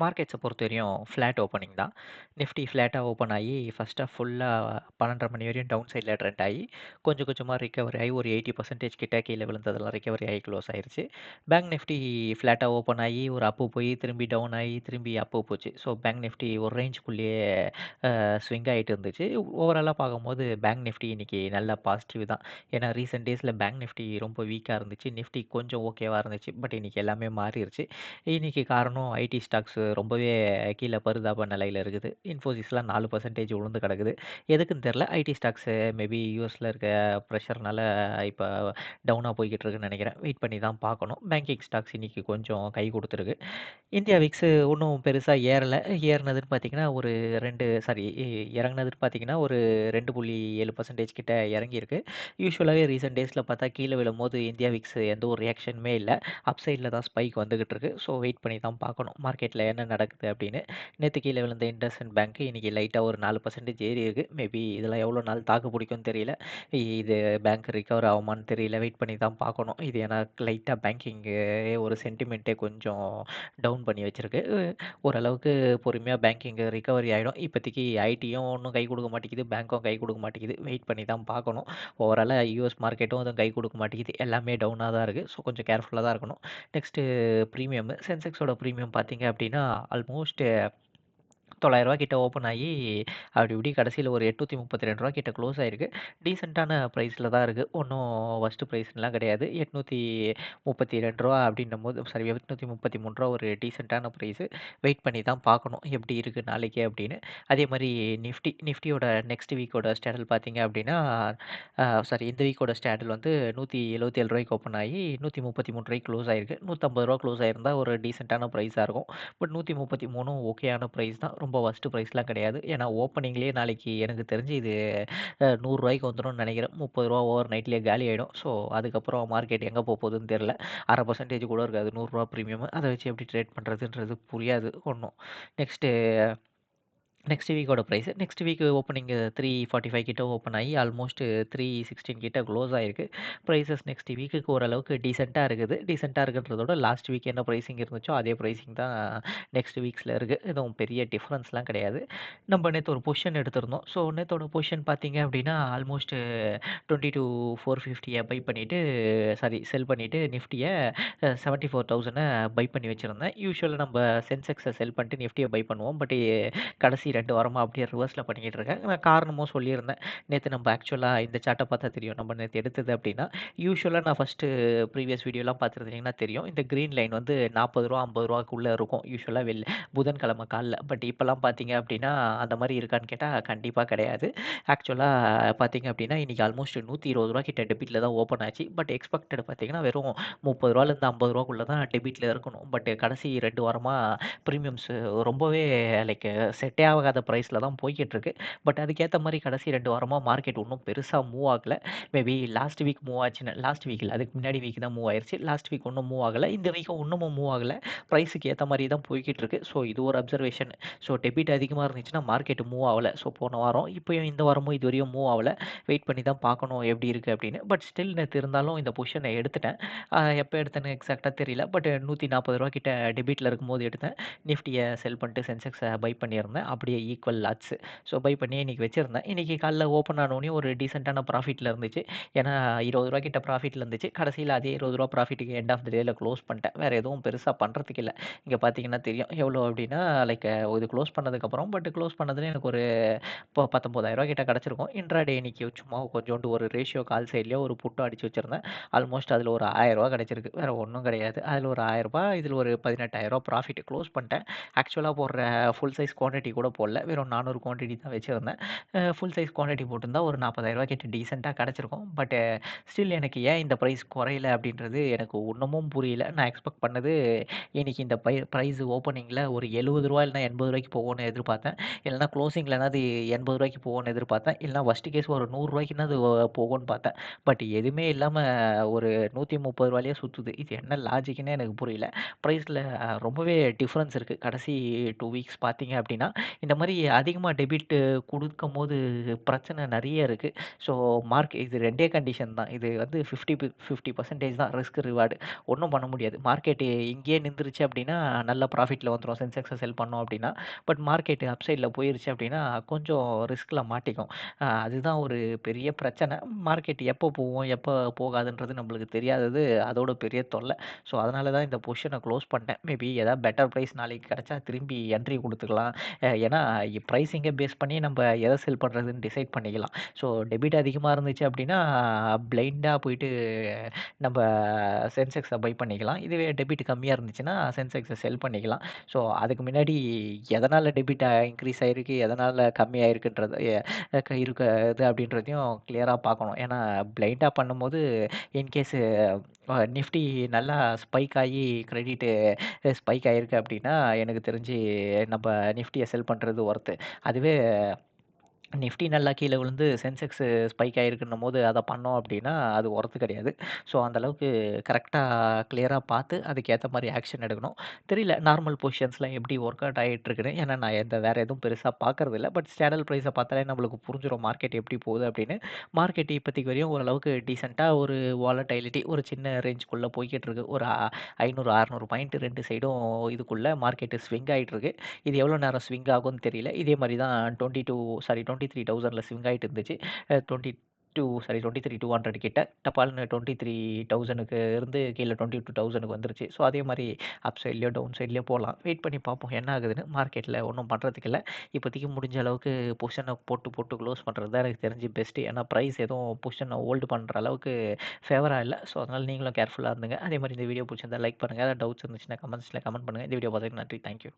மார்க்கெட்ஸ பொறுத்தவரையும் flat opening தான். Nifty ஃப்ளாட்டா ஓப்பன் ஆயி ஃபர்ஸ்ட் ஃபுல்லாக ஃபுல்லா 12:30 மணி வரையும் டவுன் சைட்ல ட்ரெண்ட் ஆயி, கொஞ்சம் கொஞ்சமா ரிக்கவரி ஆயி ஒரு 80% கிட்ட கீழ விழுந்ததெல்லாம் ரிகவரி ஆயி க்ளோஸ் ஆயிருச்சு. பேங்க் நிஃப்டி ஃப்ளாட்டா ஓப்பன் ஆயி ஒரு அப்பு போய் திரும்பி டவுன் ஆயி திரும்பி அப்பு போச்சு. ஸோ பேங்க் நிஃப்டி ஒரு ரேஞ்சுக்குள்ளேயே அ ஸ்விங் ஆயிட்டு இருந்துச்சு. ஓவராலா பார்க்கும்போது பேங்க் நிஃப்டி இன்னைக்கு நல்ல பாசிட்டிவ் தான். ஏன்னா ரீசென்ட் டேஸ்ல பேங்க் நிஃப்டி ரொம்ப வீக்கா இருந்துச்சு. நிஃப்டி கொஞ்சம் ஓகேவா இருந்துச்சு. பட் இன்னைக்கு எல்லாமே மாறிருச்சு. இன்னைக்கு காரணம் ஐடி ஸ்டாக்ஸ் ரொம்பவே கீழே பரிதாப நிலையில் இருக்குது. இன்ஃபோசிஸ்லாம் நாலு பர்சன்டேஜ் உளுந்து கிடக்குது. எதுக்குன்னு தெரியல. ஐடி ஸ்டாக்ஸு மேபி யூஎஸில் இருக்க ப்ரெஷர்னால இப்போ டவுனாக போய்கிட்டு இருக்குன்னு நினைக்கிறேன் வெயிட் பண்ணி தான் பார்க்கணும். பேங்கிங் ஸ்டாக்ஸ் இன்னைக்கு கொஞ்சம் கை கொடுத்துருக்கு இந்தியா விக்ஸு ஒன்றும் பெருசாக ஏறல. ஏறுனதுன்னு பார்த்தீங்கன்னா, ஒரு ரெண்டு சாரி இறங்குனதுன்னு பார்த்தீங்கன்னா, ஒரு 2.7% கிட்ட இறங்கியிருக்கு. யூஸ்வலாகவே ரீசெண்ட் டேஸில் பார்த்தா கீழே விழும்போது இந்தியா விக்ஸ் எந்த ஒரு ரியாக்ஷனுமே இல்லை அப் தான் ஸ்பைக் வந்துகிட்டு இருக்கு. ஸோ வெயிட் பண்ணி தான் பார்க்கணும். மார்க்கெட்ல என்ன நடக்குது அப்படின்னு. நேத்து கீழே விழுந்த இண்டஸ்இண்ட் பேங்க் இன்னைக்கு லைட்டா ஒரு நாலு பர்சன்டேஜ் ஏறி இருக்கு. மேபி இதெல்லாம் எவ்வளோ நாள் தாக்கு பிடிக்கும்னு தெரியல. இது பேங்க் ரிகவர் ஆகுமான்னு தெரியல. வெயிட் பண்ணி தான் பார்க்கணும். இது ஏன்னா லைட்டா பேங்கிங்கு ஒரு சென்டிமெண்ட்டே கொஞ்சம் டவுன் பண்ணி வச்சிருக்கு. ஓரளவுக்கு பொறுமையா பேங்கிங் ரிகவரி ஆயிடும். இப்போதைக்கு ஐடியும் ஒன்றும் கை கொடுக்க மாட்டேங்குது. பேங்க்கும் கை கொடுக்க மாட்டேங்குது. வெயிட் பண்ணி தான் பார்க்கணும். ஓவராலாக யூஎஸ் மார்க்கெட்டும் எதுவும் கை கொடுக்க மாட்டேங்குது. எல்லாமே டவுனாக தான் இருக்குது ஸோ கொஞ்சம் கேர்ஃபுல்லாக தான் இருக்கணும். நெக்ஸ்ட்டு ப்ரீமியம் சென்செக்ஸோட ப்ரீமியம் பார்த்தீங்க அப்படின்னா, ஆல்மோஸ்ட் ரூ. 900 கிட்ட ஓப்பன் ஆகி அப்படி இப்படி கடைசியில் ஒரு எட்நூற்றி முப்பத்தி ரெண்டு ரூபா கிட்ட க்ளோஸ் ஆயிருக்கு. டீசென்ட்டான ப்ரைஸில் தான் இருக்குது ஒன்றும் ஃபஸ்ட்டு ப்ரைஸ்லாம் கிடையாது. எட்நூற்றி முப்பத்தி ரெண்டு ரூபா அப்படின்னும் போது சாரி ரூ. 833 ஒரு டீசெண்டான ப்ரைஸு வெயிட் பண்ணி தான் பார்க்கணும். எப்படி இருக்குது நாளைக்கு அப்படின்னு. அதே மாதிரி நிஃப்டி நிஃப்டியோட நெக்ஸ்ட் வீக்கோட ஸ்டாண்டல் பார்த்தீங்க அப்படின்னா, சாரி இந்த வீக்கோட ஸ்டாண்டல் வந்து நூற்றி எழுப ஏழு ரூபாய்க்கு ஓப்பன் ஆகி நூற்றி முப்பத்தி மூணு ரூபாய்க்கு க்ளோஸ் ஆயிருக்கு. நூற்றம்பது ரூபா க்ளோஸ் ஆயிருந்தா ஒரு டீசெண்டான ப்ரைஸாக இருக்கும். பட் 133 ஓகேயான ப்ரைஸ் தான். ரொம்ப ரொம்ப ஃபஸ்ட்டு ப்ரைஸ்லாம் கிடையாது. ஏன்னா ஓப்பனிங்லேயே நாளைக்கு எனக்கு தெரிஞ்சு இது நூறுரூவாய்க்கு வந்துடும் நினைக்கிறேன். முப்பது ரூபா ஓவர் நைட்லேயே காலி ஆகிடும் ஸோ அதுக்கப்புறம் மார்க்கெட் எங்கே போக போகுதுன்னு தெரில அரை பர்சன்டேஜ் கூட இருக்காது. நூறுரூவா ப்ரீமியம் அதை வச்சு எப்படி ட்ரேட் பண்ணுறதுன்றது புரியாது ஒன்றும் நெக்ஸ்ட்டு நெக்ஸ்ட் வீக்கோட ப்ரைஸ் நெக்ஸ்ட் வீக் ஓப்பனிங் 345 கிட்ட ஓப்பன் ஆகி ஆல்மோஸ்ட் 316 கிட்ட க்ளோஸ் ஆயிருக்கு. ப்ரைஸஸ் நெக்ஸ்ட் வீக்குக்கு ஓரளவுக்கு டீசெண்டாக இருக்குது. டீசெண்டாக இருக்கிறதோட லாஸ்ட் வீக் என்ன ப்ரைஸிங் இருந்துச்சோ அதே ப்ரைஸிங் தான் நெக்ஸ்ட் வீக்ஸில் இருக்குது எதுவும் பெரிய டிஃப்ரென்ஸ்லாம் கிடையாது. நம்ம நேற்று ஒரு பொசிஷன் எடுத்திருந்தோம். ஸோ நேற்றோட பொசிஷன் பார்த்தீங்க அப்படின்னா, ஆல்மோஸ்ட் 22,450 பை பண்ணிவிட்டு சாரி செல் பண்ணிவிட்டு நிஃப்ட்டியை செவன்ட்டி ஃபோர் தௌசண்டை பை பண்ணி வச்சுருந்தேன் யூஸ்வலாக நம்ம சென்செக்ஸை செல் பண்ணிட்டு நிஃப்டியை பை பண்ணுவோம். பட் கடைசி ரெண்டு வாரமாக அப்படியே ரிவர்ஸில் பண்ணிக்கிட்டு இருக்கேன். நான் காரணமும் சொல்லியிருந்தேன். நேற்று நம்ம ஆக்சுவலாக இந்த சார்ட்டை பார்த்தா தெரியும். நம்ம நேற்று எடுத்தது அப்படின்னா, யூஸ்வலாக நான் ஃபஸ்ட்டு ப்ரீவியஸ் வீடியோலாம் பார்த்துருந்தீங்கன்னா தெரியும். இந்த க்ரீன் லைன் வந்து நாற்பது ரூபா ஐம்பது ரூபாக்குள்ளே இருக்கும். யூஸ்வலாக வெள் புதன்கிழமை காலைல. பட் இப்போல்லாம் பார்த்தீங்க அப்படின்னா, அந்த மாதிரி இருக்கான்னு கேட்டால் கண்டிப்பாக கிடையாது. ஆக்சுவலாக பார்த்தீங்க அப்படின்னா, இன்றைக்கி ஆல்மோஸ்ட் நூற்றி இருபது ரூபா கிட்ட டெபிட்டில் தான் ஓப்பன் ஆச்சு. பட் எக்ஸ்பெக்டட் பார்த்தீங்கன்னா, வெறும் முப்பது ரூபாலேருந்து ஐம்பது ரூபாக்குள்ளே தான் டெபிட்டில் இருக்கணும். பட் கடைசி ரெண்டு வாரமாக ப்ரீமியம்ஸ் ரொம்பவே லைக் செட்டே ஆகாத ப்ரைஸில் தான் போய்கிட்டுருக்கு பட் அதுக்கேற்ற மாதிரி கடைசி ரெண்டு வாரமாக மார்க்கெட் ஒன்றும் பெருசாக மூவ் ஆகலை மேபி லாஸ்ட் வீக் மூவ் ஆச்சுன்னு லாஸ்ட் வீக் அதுக்கு முன்னாடி வீக் தான் மூவ் ஆயிடுச்சு லாஸ்ட் வீக் ஒன்றும் மூவ் ஆகலை இந்த வீக்கும் ஒன்றுமும் மூவ் ஆகலை ப்ரைஸுக்கு ஏற்ற மாதிரி தான் போய்கிட்டு இருக்கு. ஸோ இது ஒரு அப்சர்வேஷன். ஸோ டெபிட் அதிகமாக இருந்துச்சுன்னா மார்க்கெட் மூவ் ஆகலை ஸோ போன வாரம் இப்போயும் இந்த வாரமும் இதுவரையும் மூவ் ஆகலை வெயிட் பண்ணி தான் பார்க்கணும் எப்படி இருக்குது அப்படின்னு. பட் ஸ்டில் நேற்று இருந்தாலும் இந்த பொசிஷனை எடுத்துட்டேன். எப்போ எடுத்தேன்னு எக்ஸாக்டாக தெரியல. பட் ரூ. 140 கிட்ட டெபிட்ல இருக்கும்போது எடுத்தேன். நிஃப்டியை செல் பண்ணிட்டு சென்செக்ஸை பை பண்ணியிருந்தேன். அப்படியே ஈக்குவல் லாட்ஸ். ஸோ பை பண்ணி இன்றைக்கி வச்சிருந்தேன். இன்னைக்கு காலைல ஓப்பன் ஆனோனயும் ஒரு டீசெண்டான ப்ராஃபிட்டில் இருந்துச்சு. ஏன்னா இருபது ரூபா கிட்ட ப்ராஃபிட்ல இருந்துச்சு. கடைசியில் அதே இருபது ரூபா ப்ராஃபிட்டுக்கு எண்ட் ஆஃப் த டேயில் க்ளோஸ் பண்ணிட்டேன். வேறு எதுவும் பெருசாக பண்ணுறதுக்கு இல்லை இங்கே பார்த்தீங்கன்னா தெரியும். எவ்வளோ அப்படின்னா லைக் இது க்ளோஸ் பண்ணதுக்கப்புறம் பட் க்ளோஸ் பண்ணதுல எனக்கு ஒரு இப்போ ரூ. 19,000 கிட்ட கிடச்சிருக்கும் இன்ட்ராடே இன்னைக்கு சும்மா கொஞ்சோண்டு ஒரு ரேஷியோ கால் சைட்லயே ஒரு புட்டும் அடிச்சு வச்சிருந்தேன். ஆல்மோஸ்ட் அதில் ஒரு ரூ. 1000 கிடைச்சிருக்கு. ஒன்றும் கிடையாது. அதில் ஒரு ஆயிரரூபா இதில் ஒரு பதினெட்டாயிரரூவா ப்ராஃபிட் க்ளோஸ் பண்ணிட்டேன். ஆக்சுவலாக போடுற ஃபுல் சைஸ் குவான்டிட்டி கூட போடல. வெறும் 400 குவான்டிட்டி தான் வச்சுருந்தேன் ஃபுல் சைஸ் குவான்டிட்டி போட்டிருந்தா ஒரு நாற்பதாயிரரூவா கிட்ட டீசெண்டாக கிடச்சிருக்கும் பட் ஸ்டில் எனக்கு ஏன் இந்த ப்ரைஸ் குறையல அப்படின்றது எனக்கு ஒன்றுமும் புரியல. நான் எக்ஸ்பெக்ட் பண்ணது இன்றைக்கி இந்த பை ப்ரைஸ் ஓப்பனிங்கில் ஒரு எழுபது ரூபா இல்லைனா எண்பது ரூபாய்க்கு போகும்னு எதிர்பார்த்தேன். இல்லைனா க்ளோசிங்கில் அது எண்பது ரூபாய்க்கு போகும்னு எதிர்பார்த்தேன். இல்லைனா ஃபஸ்ட்டு கேஸ் ஒரு நூறுரூவாய்க்குனா அது போகும்னு பார்த்தேன். பட் எதுவுமே இல்லாமல் ஒரு நூற்றி முப்பது ரூபாயிலே சுற்றுது இது என்ன லாஜிக்ன்னே எனக்கு புரியல. ப்ரைஸில் ரொம்பவே டிஃப்ரென்ஸ் இருக்குது கடைசி டூ வீக்ஸ் பார்த்தீங்க அப்படின்னா, இந்த மாதிரி அதிகமா டெபிட் குடுக்கும்போது பிரச்சனை நெறைய இருக்கு. ஸோ மார்க் இது 2டே கண்டிஷன் தான். இது வந்து 50 பி 50% தான் ரிஸ்க் ரிவார்டு. ஒண்ணும் பண்ண முடியாது. மார்க்கெட் இங்கேயே நின்றுச்சு அப்டின்னா, நல்ல ப்ராஃபிட்ல வந்துரும். சென்செக்ஸ செல் பண்ணோம் அப்டின்னா. பட் மார்க்கெட் அப் சைட்ல போயிருச்சு அப்டின்னா, கொஞ்சம் ரிஸ்க்ல மாட்டிக்கும். அ அதுதான் ஒரு பெரிய பிரச்சனை. மார்க்கெட் எப்போ போகும், எப்போ போகாதுன்றது நம்மளுக்கு தெரியாதது அதோட பெரிய தொல்லை ஸோ அதனால தான் இந்த பொசிஷன க்ளோஸ் பண்ணிட்டேன். மேபி ஏதாவது பெட்டர் பிரைஸ் நாளைக்கு கிடச்சா திரும்பி என்ட்ரி குடுத்துக்கலாம். அ ஏன்னா பிரைசிங்க பேஸ் பண்ணி நம்ம எதை செல் பண்ணுறதுன்னு டிசைட் பண்ணிக்கலாம். ஸோ டெபிட் அதிகமாக இருந்துச்சு அப்படின்னா பிளைண்டாக போயிட்டு நம்ம சென்செக்ஸை பை பண்ணிக்கலாம். இதுவே டெபிட் கம்மியாக இருந்துச்சுன்னா, சென்செக்ஸை செல் பண்ணிக்கலாம். ஸோ அதுக்கு முன்னாடி எதனால் டெபிட் இன்க்ரீஸ் ஆகிருக்கு எதனால் கம்மியாயிருக்குன்றது எ இருக்குது அப்படின்றதையும் கிளியரா பார்க்கணும். ஏன்னா பிளைண்டாக பண்ணும்போது இன்கேஸு அ நிஃப்டி நல்லா ஸ்பைக் ஆகி கிரெடிட்டு ஸ்பைக் ஆயிருக்கு அப்படின்னா எனக்கு தெரிஞ்சு நம்ம நிஃப்டிய செல் பண்றது ஒர்த்து. அதுவே நிஃப்டி நல்லா கீழே விழுந்து சென்செக்ஸ் ஸ்பைக் ஆகிருக்குன்னும் போது அதை பண்ணோம் அப்படின்னா அது ஒர்த் கிடையாது. ஸோ அந்தளவுக்கு கரெக்டாக க்ளியராக பார்த்து அதுக்கேற்ற மாதிரி ஆக்ஷன் எடுக்கணும். தெரியல நார்மல் பொசிஷன்ஸ்லாம் எப்படி ஒர்க் அவுட் ஆகிட்டுருக்குன்னு ஏன்னா நான் எந்த வேறு எதுவும் பெருசாக பார்க்கறது இல்லை பட் ஸ்டேடல் ப்ரைஸை பார்த்தாலே நம்மளுக்கு புரிஞ்சிடும் மார்க்கெட் எப்படி போகுது அப்படின்னு மார்க்கெட் இப்போதைக்கு வரையும் ஓரளவுக்கு டீசெண்டாக ஒரு வாலட்டைலிட்டி ஒரு சின்ன ரேஞ்சுக்குள்ளே போய்கிட்டு இருக்கு. ஒரு ஐநூறு அறநூறு பாயிண்ட் ரெண்டு சைடும் இதுக்குள்ளே மார்க்கெட்டு ஸ்விங் ஆகிட்டுருக்கு இது எவ்வளோ நேரம் ஸ்விங் ஆகும்னு தெரியல. இதே மாதிரி தான் 22 சாரி 23,000ல ஸ்விங் ஆகிட்டு இருந்துச்சு. டுவெண்ட்டி டூ சாரி 23,200 கிட்ட டபால்னு 23,000க்கு இருந்து கீழே டுவெண்ட்டி டூ தௌசண்ட்க்கு வந்துருச்சு. ஸோ அதே மாதிரி அப் சைட்லேயோ டவுன் சைட்லேயோ போகலாம் வெயிட் பண்ணி பார்ப்போம் என்ன ஆகுதுன்னு. மார்க்கெட்டில் ஒன்றும் பண்ணுறதுக்கு இல்லை இப்போதைக்கு முடிஞ்ச அளவுக்கு பொசிஷனை போட்டு, போட்டு க்ளோஸ் பண்ணுறது தான் எனக்கு தெரிஞ்சு பெஸ்ட்டு ஏன்னா ப்ரைஸ் எதுவும் பொசிஷனை ஹோல்டு பண்ணுற அளவுக்கு ஃபேவராக இல்லை ஸோ அதனால நீங்களும் கேர்ஃபுல்லாக இருந்துங்க. அதே மாதிரி இந்த வீடியோ பிடிச்சிருந்தா லைக் பண்ணுங்க. ஏதாவது டவுட்ஸ் இருந்துச்சுன்னா கமெண்ட்ஸில் கமெண்ட் பண்ணுங்க. இந்த வீடியோ பார்த்துக்கு நன்றி. Thank you.